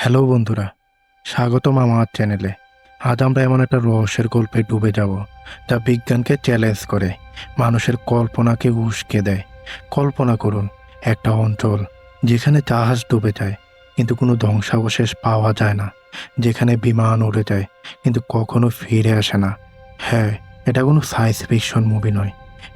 Hello বন্ধুরা, স্বাগতম আমার চ্যানেলে। আজ আমরা এমন একটা রহস্যের গল্পে ডুবে যাব, যা বিজ্ঞানকে চ্যালেঞ্জ করে, মানুষের কল্পনাকে উস্কে দেয়। কল্পনা করুন, একটা অঞ্চল যেখানে জাহাজ ডুবে যায়, কিন্তু কোনো ধ্বংসাবশেষ পাওয়া যায় না, যেখানে বিমান উড়ে যায়, কিন্তু কখনো ফিরে আসে না। হ্যাঁ এটা কোনো সায়েন্স ফিকশন মুভি নয়,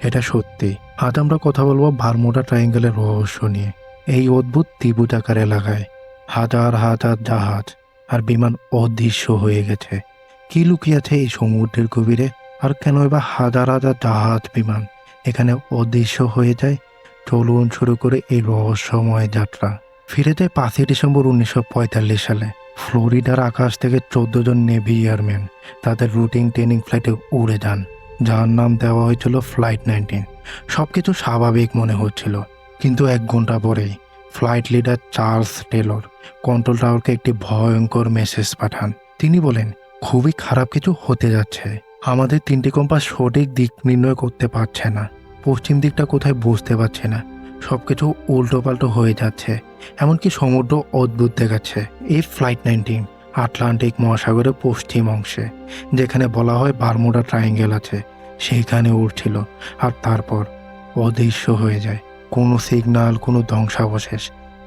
এটা সত্যি। আজ আমরা কথা বলব বারমুডা ট্রায়াঙ্গেলের রহস্য নিয়ে, এই অদ্ভুত ত্রিভুজাকার এলাকায়। হাজার হাজার জাহাজ আর বিমান অদৃশ্য হয়ে গেছে। কি লুকিয়ে আছে এই সমুদ্রের গভীরে? আর কেন এবার হাজার হাজার জাহাজ, বিমান এখানে অদৃশ্য হয়ে যায়? চলুন শুরু করে এই রহস্যময় যাত্রা। ফিরে যায় পাঁচই ডিসেম্বর উনিশশো পঁয়তাল্লিশ সালে। ফ্লোরিডার আকাশ থেকে চোদ্দ জন নেভি এয়ারম্যান তাদের রুটিন ট্রেনিং ফ্লাইটে উড়ে যান, যার নাম দেওয়া হয়েছিল ফ্লাইট নাইনটিন। সব কিছু স্বাভাবিক মনে হচ্ছিল, কিন্তু এক ঘণ্টা পরেই flight leader Charles Taylor, control টাওয়ারকে একটি ভয়ঙ্কর মেসেজ পাঠান। তিনি বলেন, খুবই খারাপ কিছু হতে যাচ্ছে। আমাদের তিনটি কম্পাস সঠিক দিক নির্ণয় করতে পারছে না। পশ্চিম দিকটা কোথায় বুঝতে পারছে না। সব কিছু উল্টোপাল্টো হয়ে যাচ্ছে। এমনকি সমুদ্র অদ্ভুত দেখাচ্ছে। এই ফ্লাইট নাইনটিন, আটলান্টিক মহাসাগরের পশ্চিম অংশে, যেখানে বলা হয় বারমুডা ট্রায়াঙ্গেল আছে সেইখানে উঠছিল আর তারপর অদৃশ্য হয়ে যায়। কোনো সিগন্যাল কোনো ধ্বংসাবশেষ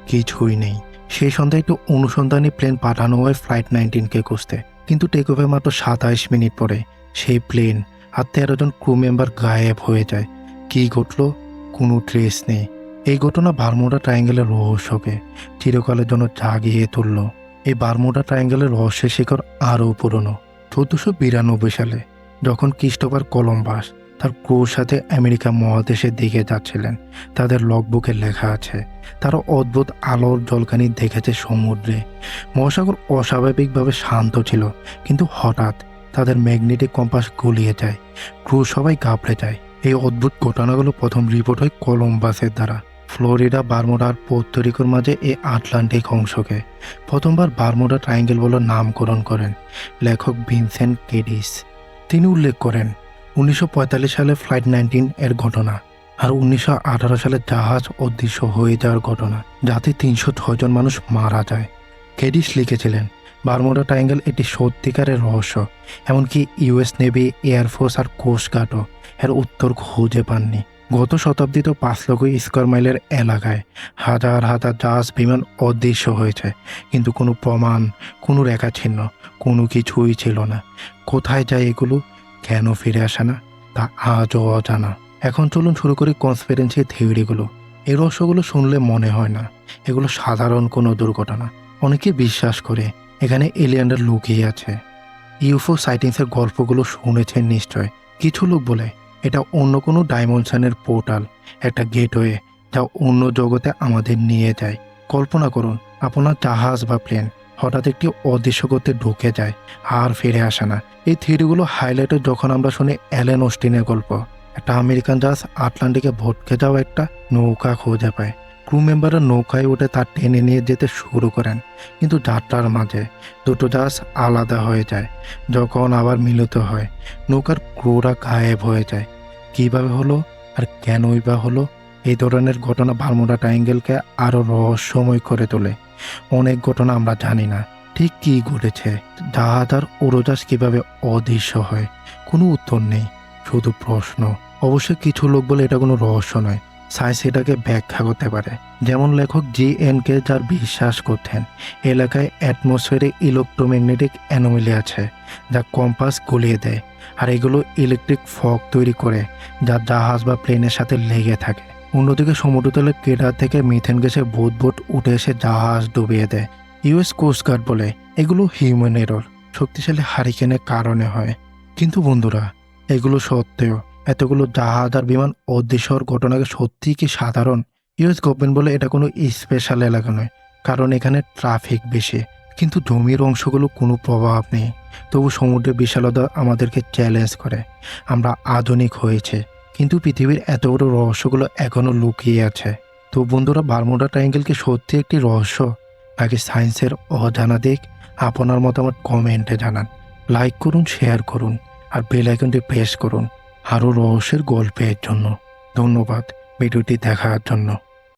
কিছুই নেই। সেই সন্ধ্যায় একটু অনুসন্ধানী প্লেন পাঠানো হয় ফ্লাইট নাইনটিনকে খুঁজতে। কিন্তু টেক ওভার মাত্র সাতাইশ মিনিট পরে সেই প্লেন আর তেরো জন ক্রু মেম্বার গায়েব হয়ে যায়। কি ঘটলো? কোনো ট্রেস নেই। এই ঘটনা বারমুডা ট্রায়াঙ্গেলের রহস্যকে চিরকালের জন্য জাগিয়ে তুলল। এই বারমুডা ট্রায়াঙ্গেলের রহস্যের শিখর আরও পুরনো। চোদ্দশো বিরানব্বই সালে যখন ক্রিস্টোফার কলম্বাস তার ক্রুর সাথে আমেরিকা মহাদেশের দিকে যাচ্ছিলেন। তাদের লগবুকে লেখা আছে, তারা অদ্ভুত আলোর জলকানি দেখেছে সমুদ্রে। মহাসাগর অস্বাভাবিকভাবে শান্ত ছিল, কিন্তু হঠাৎ তাদের ম্যাগনেটিক কম্পাস গলিয়ে যায়। ক্রু সবাই ঘাবড়ে যায়। এই অদ্ভুত ঘটনাগুলো প্রথম রিপোর্ট হয় কলম্বাসের দ্বারা। ফ্লোরিডা বারমুডা আর মাঝে এই আটলান্টিক অংশকে প্রথমবার বারমুডা ট্রায়াঙ্গেল বলে নামকরণ করেন লেখক ভিনসেন্ট কেডিস। তিনি উল্লেখ করেন উনিশশো পঁয়তাল্লিশ সালে ফ্লাইট নাইনটিন এর ঘটনা আর উনিশশো আঠারো সালে জাহাজ অদৃশ্য হয়ে যাওয়ার ঘটনা, যাতে তিনশো জন মানুষ মারা যায়। কেডিস লিখেছিলেন, বারমুডা ট্রায়াঙ্গেল এটি সত্যিকারের রহস্য, এমনকি ইউএস নেভি এয়ারফোর্স আর কোস্টগার্ডও এর উত্তর খুঁজে পাননি। গত শতাব্দীতে পাঁচ লক্ষ স্কোয়ার মাইলের এলাকায় হাজার হাজার জাহাজ, বিমান অদৃশ্য হয়েছে, কিন্তু কোনো প্রমাণ, কোনো রেখা চিহ্ন কোনো কিছুই ছিল না। কোথায় যায় এগুলো? কেন ফিরে আসে না? তা আজও অজানা। এখন চলুন শুরু করি কনসপিরেন্সি থিওরিগুলো এই রহস্যগুলো শুনলে মনে হয় না। এগুলো সাধারণ কোনো দুর্ঘটনা। অনেকে বিশ্বাস করে এখানে এলিয়ানরা লুকিয়ে আছে। ইউফো সাইটিংসের গল্পগুলো শুনেছেন নিশ্চয়। কিছু লোক বলে, এটা অন্য কোনো ডাইমেনশনের পোর্টাল একটা গেটওয়ে যা অন্য জগতে আমাদের নিয়ে যায়। কল্পনা করুন, আপনার জাহাজ বা প্লেন হঠাৎ একটি অদৃশ্য করতে ঢুকে যায়, আর ফিরে আসে না। এই থিওরিগুলো হাইলাইটে যখন আমরা শুনি অ্যালেন ওস্টিনের গল্প। একটা আমেরিকান জাহাজ আটলান্টিকে ভটকে যাওয়া একটা নৌকা খুঁজে পায়। ক্রু মেম্বাররা নৌকায় উঠে তার টেনে নিয়ে যেতে শুরু করেন, কিন্তু যাত্রার মাঝে দুটো জাহাজ আলাদা হয়ে যায়, যখন আবার মিলিত হয়। নৌকার ক্রুরা গায়েব হয়ে যায়। কীভাবে হলো আর কেনই বা হলো এই ধরনের ঘটনা বারমুডা ট্রায়াঙ্গেলকে আরও রহস্যময় করে তোলে। অনেক ঘটনা আমরা জানি না, ঠিক কি ঘটেছে জাহাজ আর উড়োজাহাজ কীভাবে অদৃশ্য হয়, কোনো উত্তর নেই, শুধু প্রশ্ন। অবশ্যই কিছু লোক বলে এটা কোনো রহস্য নয়, সায়েন্স এটাকে ব্যাখ্যা করতে পারে। যেমন লেখক জি এন কে যার বিশ্বাস করতেন, এলাকায় অ্যাটমসফিয়ারে ইলেকট্রোম্যাগনেটিক অ্যানোমেলি আছে, যা কম্পাস গলিয়ে দেয়, আর এগুলো ইলেকট্রিক ফগ তৈরি করে, যা জাহাজ বা প্লেনের সাথে লেগে থাকে। অন্যদিকে সমুদ্রতলে কেডার থেকে মিথেন গ্যাসে বোট বোট উঠে এসে জাহাজ ডুবিয়ে দেয়। ইউএস কোস্টগার্ড বলে, এগুলো হিউম্যান এরর, শক্তিশালী হারিকেনের কারণে হয়। কিন্তু বন্ধুরা, এগুলো সত্ত্বেও এতগুলো জাহাজ আর বিমান অদৃশ্যর ঘটনাকে সত্যি কি সাধারণ? ইউএস গভর্নমেন্ট বলে এটা কোনো স্পেশাল এলাকা নয়, কারণ এখানে ট্রাফিক বেশি, কিন্তু জমির অংশগুলো কোনো প্রভাব নেই। তবু সমুদ্রের বিশালতা আমাদেরকে চ্যালেঞ্জ করে। আমরা আধুনিক হয়েছে কিন্তু পৃথিবীর এত বড় রহস্যগুলো এখনও লুকিয়ে আছে। তো বন্ধুরা, বারমুডা ট্রায়াঙ্গেল কি সত্যি একটি রহস্য? নাকি সায়েন্সের অজানা দিক? আপনার মতামত কমেন্টে জানান। লাইক করুন, শেয়ার করুন, আর বেল আইকনটি প্রেস করুন। আরও রহস্যের গল্পের জন্য। ধন্যবাদ। ভিডিওটি দেখার জন্য।